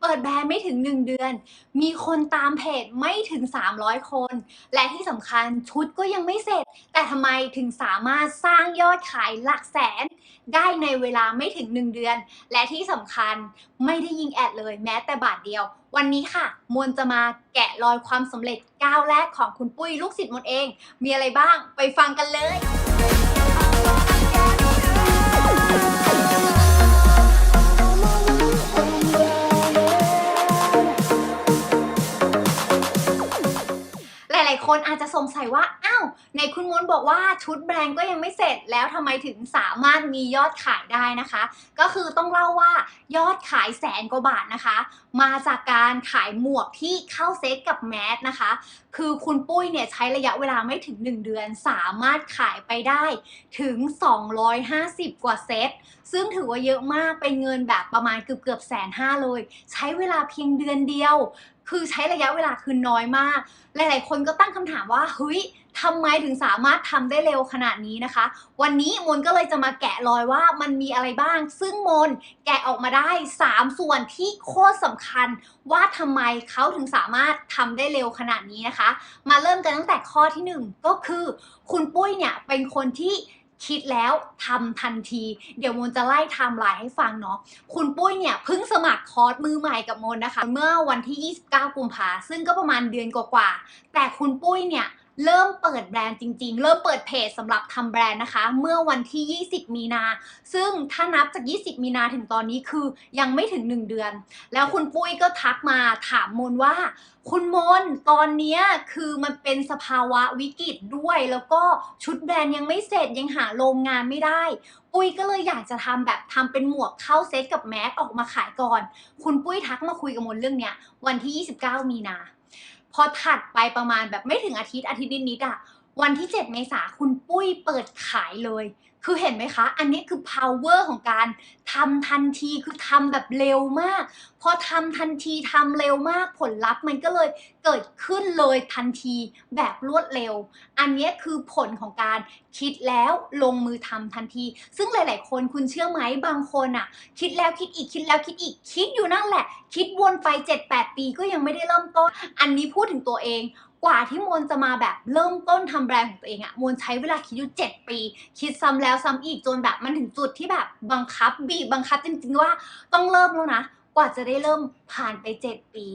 เปิดแบรนด์ไม่ถึง 1 เดือน มีคนตามเพจไม่ถึง 300 คน และที่สำคัญชุดก็ยังไม่เสร็จ แต่ทำไมถึงสามารถสร้างยอดขายหลักแสน ได้ในเวลาไม่ถึง 1 เดือน และที่สำคัญไม่ได้ยิงแอดเลยแม้แต่บาทเดียว วันนี้ค่ะ มวลจะมาแกะรอยความสำเร็จก้าวแรกของคุณปุ้ยลูกศิษย์มนเอง มีอะไรบ้างไปฟังกันเลย คนอาจจะสงสัยว่า อ้าวในคุณมนบอกว่าชุดแบรนด์ก็ยังไม่เสร็จแล้วทำไมถึงสามารถมียอดขายได้นะคะ ก็คือต้องเล่าว่ายอดขายแสนกว่าบาทนะคะ มาจากการขายหมวกที่เข้าเซ็ตกับแมสนะคะ คือคุณปุ้ยเนี่ยใช้ระยะเวลาไม่ถึง 1 เดือน สามารถขายไปได้ถึง 250 กว่าเซตซึ่งถือว่าเยอะมากเป็นเงินแบบประมาณเกือบเกือบแสนห้าเลย ใช้เวลาเพียงเดือนเดียว คือใช้ระยะเวลาคือน้อยมาก หลายๆ คนก็ตั้งคำถามว่าเฮ้ยทำไมถึงสามารถทำได้เร็วขนาดนี้นะคะ วันนี้มนก็เลยจะมาแกะรอยว่ามันมีอะไรบ้าง ซึ่งมนแกะออกมาได้ 3 ส่วนที่โคตรสำคัญ ว่าทำไมเขาถึงสามารถทำได้เร็วขนาดนี้นะคะ มาเริ่มกันตั้งแต่ข้อที่ 1 ก็คือ คุณปุ้ยเนี่ยเป็นคนที่ คิดแล้วทำทันที เดี๋ยวมนจะไล่ไทม์ไลน์ให้ฟังเนาะคุณปุ้ยเนี่ยเพิ่งสมัครคอร์สมือใหม่กับมนนะคะ เมื่อวันที่ 29 กุมภาซึ่งก็ประมาณเดือนกว่าๆแต่คุณปุ้ยเนี่ย เริ่มเปิดแบรนด์จริง ๆ เริ่มเปิดเพจสำหรับทำแบรนด์นะคะ เมื่อวันที่ 20 มีนา ซึ่งถ้านับจาก 20 มีนาถึงตอนนี้คือยังไม่ถึง 1 เดือน แล้วคุณปุ้ยก็ทักมาถามมนว่า คุณมนตอนเนี้ยคือมันเป็นสภาวะวิกฤตด้วย แล้วก็ชุดแบรนด์ยังไม่เสร็จยังหาโรงงานไม่ได้ ปุ้ยก็เลยอยากจะทำแบบทำเป็นหมวกเข้าเซตกับแมสออกมาขายก่อน คุณปุ้ยทักมาคุยกับมนเรื่องเนี้ยวันที่ 29 มีนา พอถัดไปประมาณแบบไม่ถึงอาทิตย์อาทิตย์นิดๆอะ วันที่ 7 เมษาคุณปุ้ยเปิดขายเลย คือเห็นไหมคะ อันนี้คือ power ของการทำทันทีคือทำแบบเร็วมาก พอทำทันทีทำเร็วมากผลลัพธ์มันก็เลยเกิดขึ้นเลยทันทีแบบรวดเร็ว อันนี้คือผลของการคิดแล้วลงมือทำทันที ซึ่งหลาย ๆ คนคุณเชื่อไหมบางคนอะคิดแล้วคิดอีกคิดแล้วคิดอีกคิดอยู่นั่นแหละ คิดวนไป 7-8 ปีก็ยังไม่ได้เริ่มต้น อันนี้พูดถึงตัวเอง กว่าที่มวลจะมาแบบเริ่มต้นทำแบรนด์ของตัวเองอะมวลใช้เวลาคิดอยู่7ปี คิดซ้ำแล้วซ้ำอีกจนแบบมันถึงจุดที่แบบบังคับบีบบังคับจริงๆว่าต้องเริ่มแล้วนะ กว่าจะได้เริ่มผ่านไป 7 ปี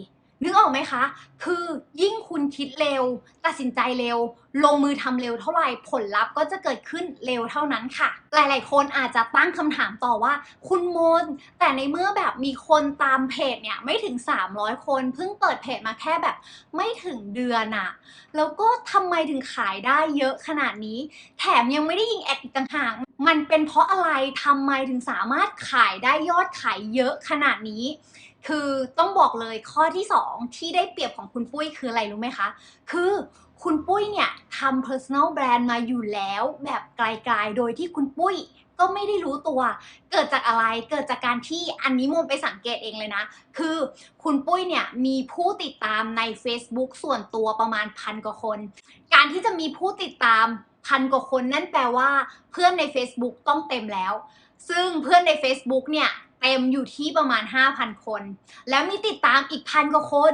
นึกออกไหมคะ คือยิ่ง คิดเร็ว ตัดสินใจเร็ว ลงมือทำเร็วเท่าไหร่ผลลัพธ์ก็จะเกิดขึ้นเร็วเท่านั้นค่ะ หลาย ๆ คนอาจจะตั้งคำถามต่อว่า คุณมนแต่ในเมื่อแบบมีคนตามเพจเนี่ยไม่ถึง 300 คนเพิ่งเปิดเพจมาแค่แบบไม่ถึงเดือนอะแล้วก็ทำไมถึงขายได้เยอะขนาดนี้ แถมยังไม่ได้ยิงแอดอีกต่างหากมันเป็นเพราะอะไรทำไมถึงสามารถขายได้ยอดขายเยอะขนาดนี้ คือต้องบอกเลยข้อที่2ที่ได้เปรียบของคุณปุ้ยคืออะไรรู้ไหมคะ คือคุณปุ้ยเนี่ยทำ personal brand มาอยู่แล้วแบบไกลๆ โดยที่คุณปุ้ยก็ไม่ได้รู้ตัว เกิดจากอะไร เกิดจากการที่อันนี้มนไปสังเกตเองเลยนะ คือคุณปุ้ยเนี่ยมีผู้ติดตามใน Facebook ส่วนตัวประมาณพันกว่าคน การที่จะมีผู้ติดตามพันกว่าคนนั่นแปลว่าเพื่อนใน Facebook ต้องเต็มแล้ว ซึ่งเพื่อนใน Facebook เนี่ย เต็มอยู่ที่ประมาณ 5,000 คน แล้วมีติดตามอีกพันกว่าคน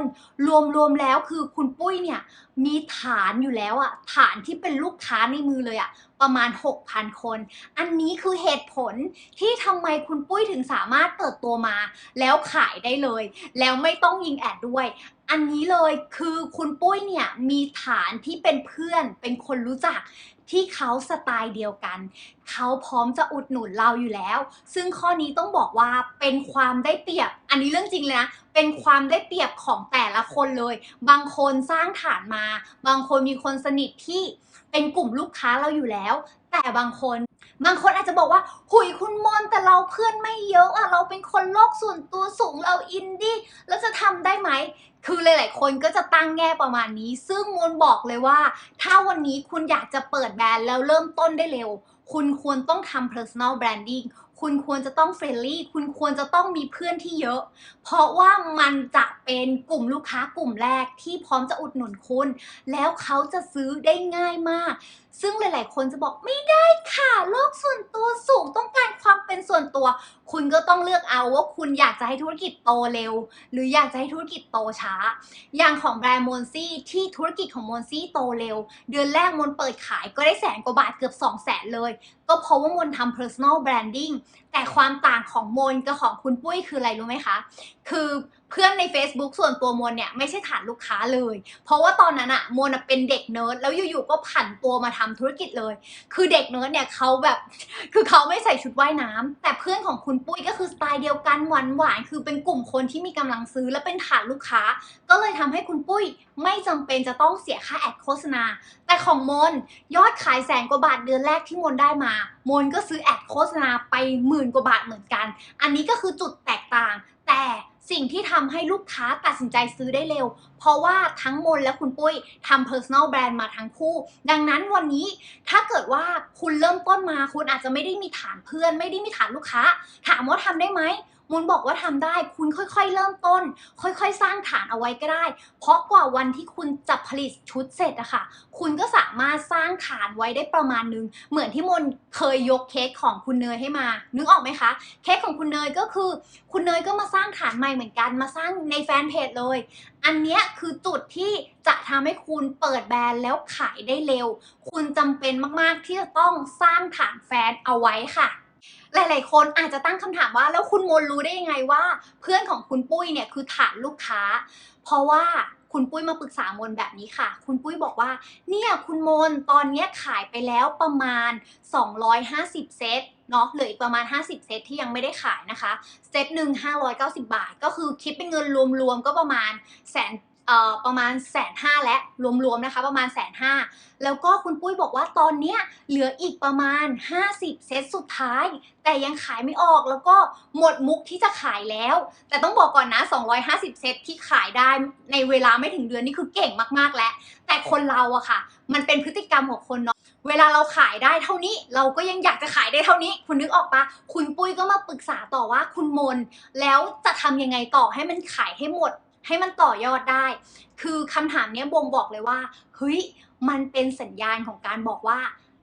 รวมๆแล้วคือคุณปุ้ยเนี่ย มีฐานอยู่แล้วอะฐานที่เป็นลูกค้าในมือเลยอะประมาณ 6,000 คน อันนี้คือเหตุผลที่ทำไมคุณปุ้ยถึงสามารถเติบโตมา แล้วขายได้เลย แล้วไม่ต้องยิงแอดด้วย อันนี้เลยคือคุณปุ้ยเนี่ยมีฐานที่เป็นเพื่อนเป็นคนรู้จัก ที่เขาสไตล์เดียวกัน เขาพร้อมจะอุดหนุนเราอยู่แล้ว ซึ่งข้อนี้ต้องบอกว่าเป็นความได้เปรียบ อันนี้เรื่องจริงเลยนะ เป็นความได้เปรียบของแต่ละคนเลย บางคนสร้างฐานมา บางคนมีคนสนิทที่เป็นกลุ่มลูกค้าเราอยู่แล้ว แต่บางคนบางคนอาจจะบอกว่า หุยคุณมนแต่เราเพื่อนไม่เยอะอะเราเป็นคนโลกส่วนตัวสูงเราอินดี้แล้วจะทำได้ไหม คือหลาย ๆ คนก็จะตั้งแง่ประมาณนี้ ซึ่งมูลบอกเลยว่า ถ้าวันนี้คุณอยากจะเปิดแบรนด์แล้วเริ่มต้นได้เร็ว คุณควรต้องทำ personal branding คุณควรจะต้องเฟรนลี่ คุณควรจะต้องมีเพื่อนที่เยอะ เพราะว่ามันจะเป็นกลุ่มลูกค้ากลุ่มแรกที่พร้อมจะอุดหนุนคุณ แล้วเขาจะซื้อได้ง่ายมาก ซึ่งหลาย ๆ คนจะบอกไม่ได้ค่ะ โลกส่วนตัวสูงต้องการความเป็นส่วนตัว คุณก็ต้องเลือกเอาว่าคุณอยากจะให้ธุรกิจโตเร็ว หรืออยากจะให้ธุรกิจโตช้า อย่างของแบรนด์มอนซี่ที่ธุรกิจของมอนซี่โตเร็ว เดือนแรกมนเปิดขายก็ได้แสนกว่าบาทเกือบ2 0 0แสนเลยก็เพราะว่ามนทำ personal branding แต่ความต่างของมนกับของคุณปุ้ยคืออะไรรู้ไหมคะ คือเพื่อนใน Facebook ส่วนตัวมนเนี่ยไม่ใช่ฐานลูกค้าเลย เพราะว่าตอนนั้นอะมนเป็นเด็กเนิร์ดแล้วอยู่ๆก็ผันตัวมาทำธุรกิจเลย คือเด็กเนิร์ดเนี่ยเขาแบบคือเขาไม่ใส่ชุดว่ายน้ำแต่เพื่อนของคุณปุ้ยก็คือสไตล์เดียวกันหวานหวานๆคือเป็นกลุ่มคนที่มีกำลังซื้อและเป็นฐานลูกค้า ก็เลยทำให้คุณปุ้ยไม่จำเป็นจะต้องเสียค่าแอดโฆษณา แต่ของมนยอดขายแสนกว่าบาทเดือนแรกที่มนได้มามนก็ซื้อแอดโฆษณาไปหมื่นกว่าบาทเหมือนกัน อันนี้ก็คือจุดแตกต่าง แต่สิ่งที่ทำให้ลูกค้าตัดสินใจซื้อได้เร็ว เพราะว่าทั้งมนและคุณปุ้ยทำ personal brand มาทั้งคู่ ดังนั้นวันนี้ถ้าเกิดว่าคุณเริ่มต้นมา คุณอาจจะไม่ได้มีฐานเพื่อน ไม่ได้มีฐานลูกค้า ถามว่าทำได้ไหม มนบอกว่าทำได้ คุณค่อยๆ เริ่มต้น ค่อยๆ สร้างฐานเอาไว้ก็ได้ เพราะกว่าวันที่คุณจะผลิตชุดเสร็จอะค่ะ คุณก็สามารถสร้างฐานไว้ได้ประมาณนึง เหมือนที่มนเคยยกเค้กของคุณเนยให้มา นึกออกไหมคะ เค้กของคุณเนยก็คือ คุณเนยก็มาสร้างฐานใหม่เหมือนกัน มาสร้างในแฟนเพจเลย อันนี้คือจุดที่จะทำให้คุณเปิดแบรนด์แล้วขายได้เร็ว คุณจำเป็นมากๆที่จะต้องสร้างฐานแฟนเอาไว้ค่ะ หลาย ๆ คนอาจจะตั้งคำถามว่า แล้วคุณมนรู้ได้ยังไงว่า เพื่อนของคุณปุ้ยเนี่ยคือฐานลูกค้า เพราะว่าคุณปุ้ยมาปรึกษามนแบบนี้ค่ะ คุณปุ้ยบอกว่า เนี่ยคุณมนตอนนี้ขายไปแล้วประมาณ 250 เซตเนาะเหลืออีกประมาณ 50 เซตที่ยังไม่ได้ขายนะคะ เซตหนึ่ง590 บาท ก็คือคิดเป็นเงินรวม ๆ ก็ประมาณแสน ประมาณแสนห้าและรวมๆนะคะประมาณแสนห้าแล้วก็คุณปุ้ยบอกว่าตอนเนี้ยเหลืออีกประมาณ 50 เซตสุดท้าย แต่ยังขายไม่ออกแล้วก็หมดมุกที่จะขายแล้ว แต่ต้องบอกก่อนนะ 250 เซตที่ขายได้ในเวลาไม่ถึงเดือนนี่คือเก่งมากๆแล้ว แต่คนเราอะค่ะ มันเป็นพฤติกรรมของคนเนาะเวลาเราขายได้เท่านี้ เราก็ยังอยากจะขายได้เท่านี้ คุณนึกออกปะคุณปุ้ยก็มาปรึกษาต่อว่าคุณมน แล้วจะทำยังไงต่อให้มันขายให้หมด ให้มันต่อยอดได้ คือคำถามนี้บ่งบอกเลยว่าเฮ้ยมันเป็นสัญญาณของการบอกว่า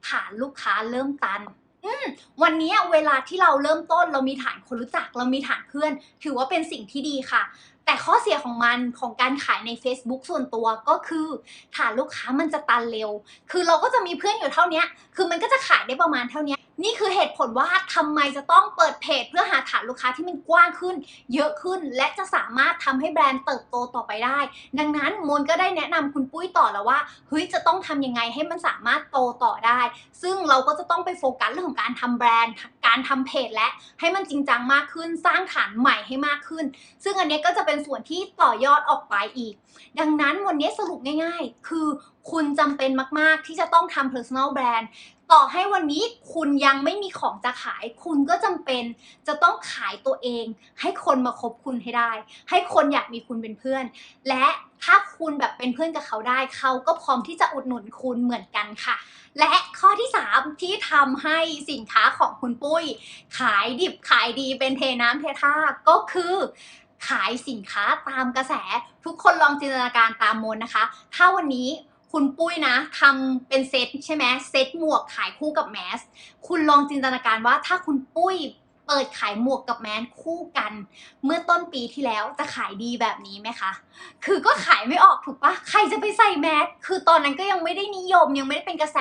ฐานลูกค้าเริ่มตันอืมวันนี้เวลาที่เราเริ่มต้นเรามีฐานคนรู้จัก เรามีฐานเพื่อน ถือว่าเป็นสิ่งที่ดีค่ะ แต่ข้อเสียของมันของการขายใน Facebook ส่วนตัวก็คือ ฐานลูกค้ามันจะตันเร็ว คือเราก็จะมีเพื่อนอยู่เท่านี้คือมันก็จะขายได้ประมาณเท่านี้ นี่คือเหตุผลว่าทำไมจะต้องเปิดเพจ เพื่อหาฐานลูกค้าที่มันกว้างขึ้น เยอะขึ้น และจะสามารถทำให้แบรนด์เติบโตต่อไปได้ ดังนั้นมนก็ได้แนะนำคุณปุ้ยต่อแล้วว่าเฮ้ยจะต้องทำยังไงให้มันสามารถโตต่อได้ ซึ่งเราก็จะต้องไปโฟกัสเรื่องของการทำแบรนด์ การทำเพจและให้มันจริงจังมากขึ้น สร้างฐานใหม่ให้มากขึ้น ซึ่งอันนี้ก็จะเป็นส่วนที่ต่อยอดออกไปอีก ดังนั้นวันนี้สรุปง่าย ๆ คือคุณจำเป็นมาก ๆ ที่จะต้องทำ personal brand ต่อให้วันนี้คุณยังไม่มีของจะขาย คุณก็จำเป็นจะต้องขายตัวเอง ให้คนมาคบคุณให้ได้ ให้คนอยากมีคุณเป็นเพื่อน และถ้าคุณแบบเป็นเพื่อนกับเขาได้ เขาก็พร้อมที่จะอุดหนุนคุณเหมือนกันค่ะ และข้อที่ 3 ที่ทำให้สินค้าของคุณปุ้ย ขายดิบขายดีเป็นเทน้ำเทท่าก็คือขายสินค้าตามกระแสทุกคนลองจินตนาการตามมนนะคะ ถ้าวันนี้ คุณปุ้ยนะทำเป็นเซตใช่ไหมเซตหมวกขายคู่กับแมส คุณลองจินตนาการว่าถ้าคุณปุ้ย เปิดขายหมวกกับแมสคู่กัน เมื่อต้นปีที่แล้วจะขายดีแบบนี้ไหมคะ คือก็ขายไม่ออกถูกปะใครจะไปใส่แมสคือตอนนั้นก็ยังไม่ได้นิยมยังไม่ได้เป็นกระแส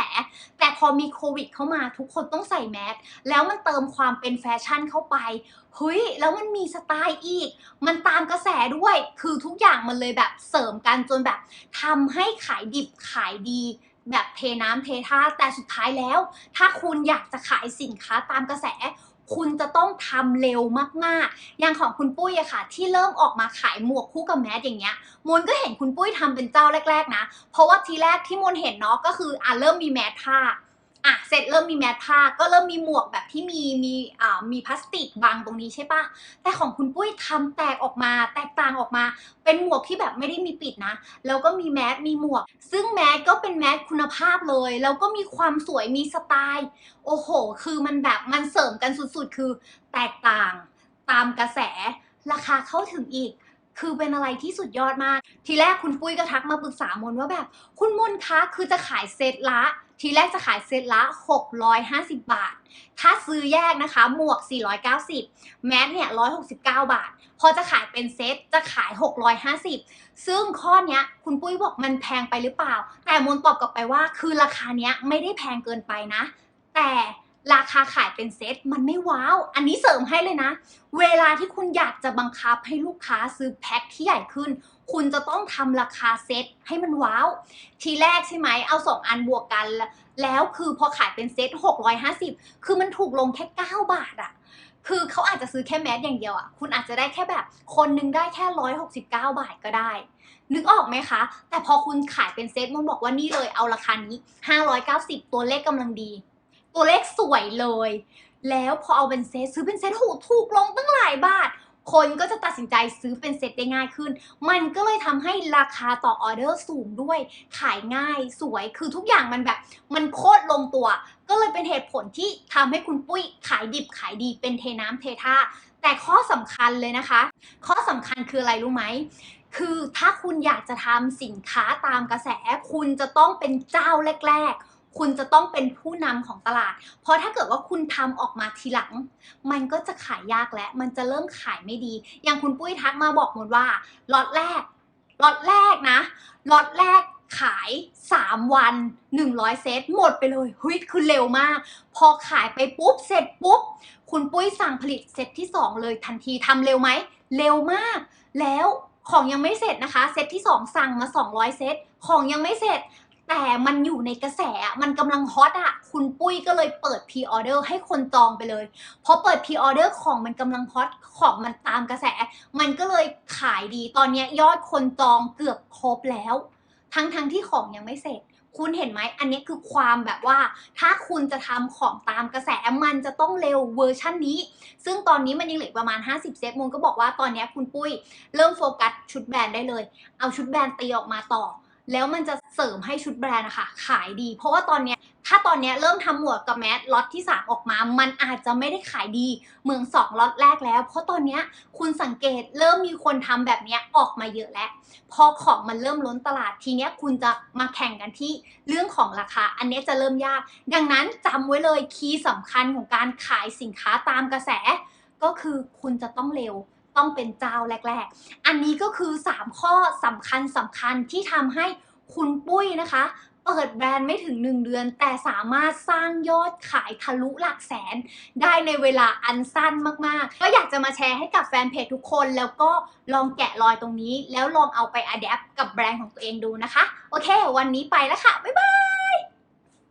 แต่พอมีโควิดเข้ามาทุกคนต้องใส่แมสแล้วมันเติมความเป็นแฟชั่นเข้าไปเฮ้ยแล้วมันมีสไตล์อีก มันตามกระแสด้วย คือทุกอย่างมันเลยแบบเสริมกันจนแบบทำให้ขายดิบขายดีแบบเทน้ำเทท่าแต่สุดท้ายแล้ว ถ้าคุณอยากจะขายสินค้าตามกระแส คุณจะต้องทำเร็วมากๆ อย่างของคุณปุ้ยอะค่ะ ที่เริ่มออกมาขายหมวกคู่กับแมสอย่างเงี้ยมนก็เห็นคุณปุ้ยทำเป็นเจ้าแรก ๆ นะ เพราะว่าทีแรกที่มนเห็นเนาะก็คืออะเริ่มมีแมสผ้า อะเสร็จเริ่มมีแมสผ้าก็เริ่มมีหมวกแบบที่มีมีอ่ามีพลาสติกบางตรงนี้ใช่ปะแต่ของคุณปุ้ยทำแตกออกมาแตกต่างออกมา เป็นหมวกที่แบบไม่ได้มีปิดนะ แล้วก็มีแมสมีหมวก ซึ่งแมสก็เป็นแมสคุณภาพเลย แล้วก็มีความสวยมีสไตล์ โอ้โห คือมันแบบมันเสริมกันสุดๆ คือแตกต่างตามกระแสราคาเข้าถึงอีก คือเป็นอะไรที่สุดยอดมาก ทีแรกคุณปุ้ยก็ทักมาปรึกษามนว่าแบบ คุณมนคะคือจะขายเซตละ ทีแรกจะขายเซตละ 650 บาท ถ้าซื้อแยกนะคะ หมวก 490 แมสเนี่ย 169 บาท พอจะขายเป็นเซตจะขาย 650 ซึ่งข้อเนี้ยคุณปุ้ยบอกมันแพงไปหรือเปล่า แต่มนตอบกลับไปว่า คือราคาเนี้ยไม่ได้แพงเกินไปนะ แต่ ราคาขายเป็นเซตมันไม่ว้าว อันนี้เสริมให้เลยนะ เวลาที่คุณอยากจะบังคับให้ลูกค้าซื้อแพ็คที่ใหญ่ขึ้น คุณจะต้องทำราคาเซตให้มันว้าว ทีแรกใช่ไหมเอาสองอันบวกกัน แล้วคือพอขายเป็นเซต650 คือมันถูกลงแค่ 9 บาทอะคือเขาอาจจะซื้อแค่แมสอย่างเดียวอะคุณอาจจะได้แค่แบบคนหนึงได้แค่ 169 บาทก็ได้นึกออกไหมคะ แต่พอคุณขายเป็นเซตมันบอกว่านี่เลยเอาราคานี้ 590 ตัวเลขกำลังดี ตัวเลขสวยเลย แล้วพอเอาเป็นเซตซื้อเป็นเซตโหถูกลงตั้งหลายบาท คนก็จะตัดสินใจซื้อเป็นเซตได้ง่ายขึ้น มันก็เลยทำให้ราคาต่อออเดอร์สูงด้วย ขายง่ายสวยคือทุกอย่างมันแบบ มันโคตรลงตัว ก็เลยเป็นเหตุผลที่ทำให้คุณปุ้ยขายดิบขายดีเป็นเทน้ำเทท่าแต่ข้อสำคัญเลยนะคะ ข้อสำคัญคืออะไรรู้ไหมคือถ้าคุณอยากจะทำสินค้าตามกระแสคุณจะต้องเป็นเจ้าแรก ๆ คุณจะต้องเป็นผู้นำของตลาด เพราะถ้าเกิดว่าคุณทำออกมาทีหลัง มันก็จะขายยากและ มันจะเริ่มขายไม่ดี อย่างคุณปุ้ยทักมาบอกหมดว่าล็อตแรกล็อตแรกนะล็อตแรกขาย 3 วัน 100 เซตหมดไปเลยเฮ้ยคือเร็วมาก พอขายไปปุ๊บ เสร็จปุ๊บ คุณปุ้ยสั่งผลิตเซตที่ 2 เลยทันทีทำเร็วไหม เร็วมาก แล้วของยังไม่เสร็จนะคะ เซตที่ 2 สั่งมา 200 เซตของยังไม่เสร็จ แต่มันอยู่ในกระแสมันกำลังฮอตอะ คุณปุ้ยก็เลยเปิดพรีออเดอร์ให้คนจองไปเลยพอเปิดพรีออเดอร์ของมันกำลังฮอตของมันตามกระแส มันก็เลยขายดีตอนนี้ยอดคนจองเกือบครบแล้ว ทั้งทั้งที่ของยังไม่เสร็จ คุณเห็นไหมอันนี้คือความแบบว่า ถ้าคุณจะทำของตามกระแสมันจะต้องเร็วเวอร์ชั่นนี้ ซึ่งตอนนี้มันยังเหลือประมาณ 50 เซตมูลก็บอกว่าตอนนี้คุณปุ้ยเริ่มโฟกัสชุดแบรนด์ได้เลย เอาชุดแบรนด์ตีออกมาต่อ แล้วมันจะเสริมให้ชุดแบรนด์อะค่ะขายดี เพราะว่าตอนเนี้ยถ้าตอนเนี้ยเริ่มทำหมวกกับแมสล็อตที่ 3 ออกมา มันอาจจะไม่ได้ขายดีเหมือน2ล็อตแรกแล้ว เพราะตอนเนี้ยคุณสังเกตเริ่มมีคนทำแบบเนี้ยออกมาเยอะแล้ว พอของมันเริ่มล้นตลาดทีเนี้ยคุณจะมาแข่งกันที่เรื่องของราคา อันนี้จะเริ่มยาก ดังนั้นจำไว้เลยคีย์สำคัญของการขายสินค้าตามกระแส ก็คือคุณจะต้องเร็ว ต้องเป็นเจ้าแรก ๆ อันนี้ก็คือ 3 ข้อสำคัญสำคัญที่ทำให้คุณปุ้ยนะคะ เปิดแบรนด์ไม่ถึง 1 เดือน แต่สามารถสร้างยอดขายทะลุหลักแสน ได้ในเวลาอันสั้นมากๆ ก็อยากจะมาแชร์ให้กับแฟนเพจทุกคนแล้วก็ลองแกะรอยตรงนี้ แล้วลองเอาไปอัดแอปกับแบรนด์ของตัวเองดูนะคะ โอเค วันนี้ไปแล้วค่ะ บ๊ายบาย